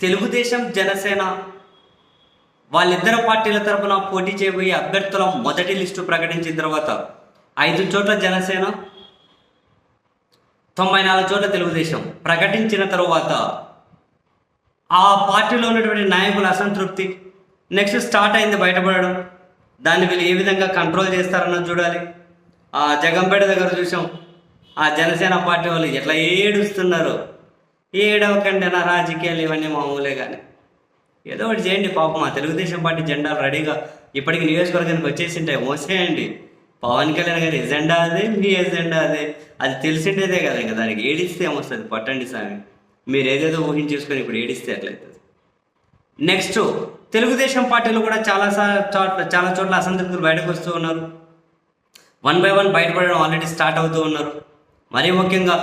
తెలుగుదేశం జనసేన వాళ్ళిద్దరు పార్టీల తరపున పోటీ చేయబోయే అభ్యర్థుల మొదటి లిస్టు ప్రకటించిన తర్వాత ఐదు చోట్ల జనసేన తొంభై నాలుగు చోట్ల తెలుగుదేశం ప్రకటించిన తరువాత ఆ పార్టీలో ఉన్నటువంటి నాయకుల అసంతృప్తి. నెక్స్ట్ స్టార్ట్ అయింది బయటపడడం. దాన్ని వీళ్ళు ఏ విధంగా కంట్రోల్ చేస్తారన్నది చూడాలి. ఆ జగంపేట దగ్గర చూసాం. ఆ జనసేన పార్టీ వాళ్ళు ఎట్లా ఏడుస్తున్నారు? ఏడవకండి నా రాజకీయాలు ఇవన్నీ మామూలే కానీ ఏదో ఒకటి చేయండి పాపం మా తెలుగుదేశం పార్టీ జెండాలు రెడీగా ఇప్పటికి నియోజకవర్గానికి వచ్చేసింటాయి. మోసేయండి. పవన్ కళ్యాణ్ గారి ఎజెండా అదే మీ ఎజెండా అదే. అది తెలిసిండేదే కదా ఇంకా దానికి ఏడిస్తే ఏమొస్తుంది? పట్టండి స్వామి మీరు ఏదేదో ఊహించేసుకొని ఇప్పుడు ఏడిస్తే అట్లయితుంది. నెక్స్ట్ తెలుగుదేశం పార్టీలో కూడా చాలా చోట్ల చాలా చోట్ల అసంతృప్తులు బయటకు వస్తూ ఉన్నారు. వన్ బై వన్ బయటపడడం ఆల్రెడీ స్టార్ట్ అవుతూ ఉన్నారు. మరి ముఖ్యంగా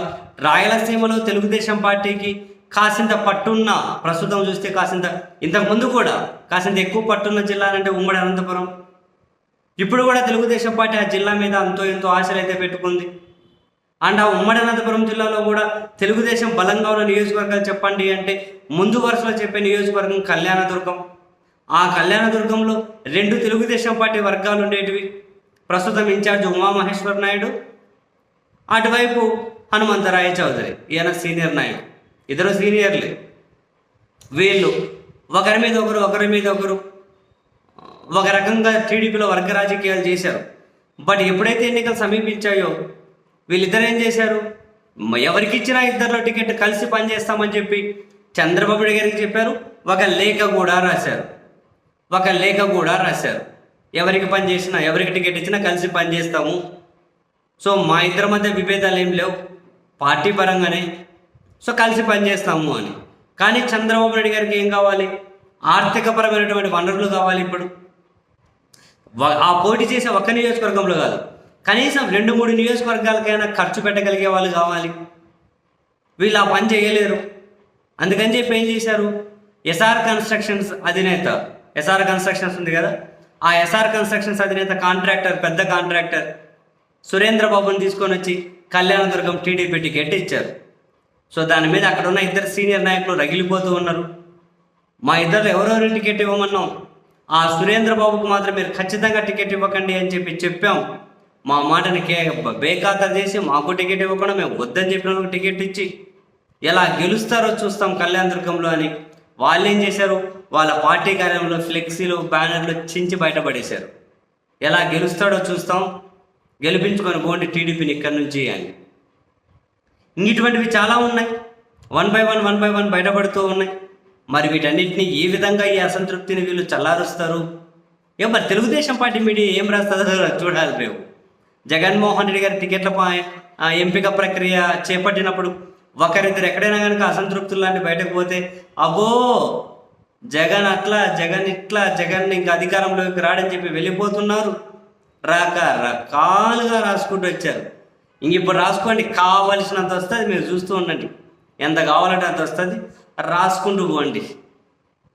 రాయలసీమలో తెలుగుదేశం పార్టీకి కాసింత పట్టున్న ప్రస్తుతం చూస్తే కాసింత ఇంతకుముందు కూడా కాసింత ఎక్కువ పట్టున్న జిల్లా అంటే ఉమ్మడి అనంతపురం. ఇప్పుడు కూడా తెలుగుదేశం పార్టీ ఆ జిల్లా మీద అంతో ఎంతో ఆశలు అయితే పెట్టుకుంది. అండ్ ఆ ఉమ్మడి అనంతపురం జిల్లాలో కూడా తెలుగుదేశం బలంగా ఉన్న నియోజకవర్గాలు చెప్పండి అంటే ముందు వరుసలో చెప్పే నియోజకవర్గం కళ్యాణదుర్గం. ఆ కళ్యాణదుర్గంలో రెండు తెలుగుదేశం పార్టీ వర్గాలు ఉండేటివి. ప్రస్తుతం ఇన్ఛార్జ్ ఉమామహేశ్వర్ నాయుడు అటువైపు హనుమంతరాయ చౌదరి ఈయన సీనియర్ నాయకుడు. ఇద్దరు సీనియర్లే. వీళ్ళు ఒకరి మీద ఒకరు ఒకరి మీద ఒకరు ఒక రకంగా టీడీపీలో వర్గ రాజకీయాలు చేశారు. బట్ ఎప్పుడైతే ఎన్నికలు సమీపించాయో వీళ్ళిద్దరు ఏం చేశారు? ఎవరికి ఇచ్చినా ఇద్దరిలో టికెట్ కలిసి పనిచేస్తామని చెప్పి చంద్రబాబు గారికి చెప్పారు. ఒక లేఖ కూడా రాశారు. ఒక లేఖ కూడా రాశారు. ఎవరికి పని చేసినా ఎవరికి టికెట్ ఇచ్చినా కలిసి పనిచేస్తాము. సో మా ఇద్దరి మధ్య విభేదాలు ఏం లేవు. పార్టీ పరంగానే. సో కలిసి పనిచేస్తాము అని. కానీ చంద్రబాబు నాయుడు గారికి ఏం కావాలి? ఆర్థికపరమైనటువంటి వనరులు కావాలి ఇప్పుడు. ఆ పోటీ చేసే ఒక్క నియోజకవర్గంలో కాదు. కనీసం రెండు మూడు నియోజకవర్గాలకైనా ఖర్చు పెట్టగలిగే వాళ్ళు కావాలి. వీళ్ళు ఆ పని చేయలేరు. అందుకని చెప్పి ఏం చేశారు? ఎస్ఆర్ కన్స్ట్రక్షన్స్ అధినేత ఎస్ఆర్ కన్స్ట్రక్షన్స్ ఉంది కదా? ఆ ఎస్ఆర్ కన్స్ట్రక్షన్స్ అధినేత కాంట్రాక్టర్ పెద్ద కాంట్రాక్టర్ సురేంద్ర బాబుని తీసుకొని వచ్చి కళ్యాణదుర్గం టీడీపీ టికెట్ ఇచ్చారు. సో దాని మీద అక్కడ ఉన్న ఇద్దరు సీనియర్ నాయకులు రగిలిపోతూ ఉన్నారు. మా ఇద్దరు ఎవరెవరు టికెట్ ఇవ్వమన్నాం? ఆ సురేంద్ర బాబుకు మాత్రం మీరు ఖచ్చితంగా టికెట్ ఇవ్వకండి అని చెప్పి చెప్పాం. మా మాటని కే బేఖాతా చేసి మాకు టికెట్ ఇవ్వకుండా మేము వద్దని చెప్పిన టికెట్ ఇచ్చి ఎలా గెలుస్తారో చూస్తాం కళ్యాణ దుర్గంలో అని. వాళ్ళు ఏం చేశారు? వాళ్ళ పార్టీ కార్యంలో ఫ్లెక్సీలు బ్యానర్లు చించి బయటపడేశారు. ఎలా గెలుస్తాడో చూస్తాం. గెలిపించుకొని పోండి టీడీపీని ఇక్కడి నుంచి అని. ఇటువంటివి చాలా ఉన్నాయి. One by one one by one బయటపడుతూ ఉన్నాయి. మరి వీటన్నిటిని ఏ విధంగా ఈ అసంతృప్తిని వీళ్ళు చల్లారుస్తారు? ఏం మరి తెలుగుదేశం పార్టీ మీడియా ఏం రాస్తుందో చూడాలి రేపు. జగన్మోహన్ రెడ్డి గారి టికెట్ల ఆ ఎంపిక ప్రక్రియ చేపట్టినప్పుడు ఒకరిద్దరు ఎక్కడైనా కనుక అసంతృప్తులు లాంటి బయటకు పోతే అబ్బో! జగన్ అట్లా జగన్ ఇట్లా జగన్ ఇంకా అధికారంలోకి రాడని చెప్పి వెళ్ళిపోతున్నారు. రకరకాలుగా రాసుకుంటూ వచ్చారు. ఇంక ఇప్పుడు రాసుకోండి కావలసినంత వస్తుంది మీరు చూస్తూ ఉండండి. ఎంత కావాలంటే అంత వస్తుంది రాసుకుంటూ పోండి.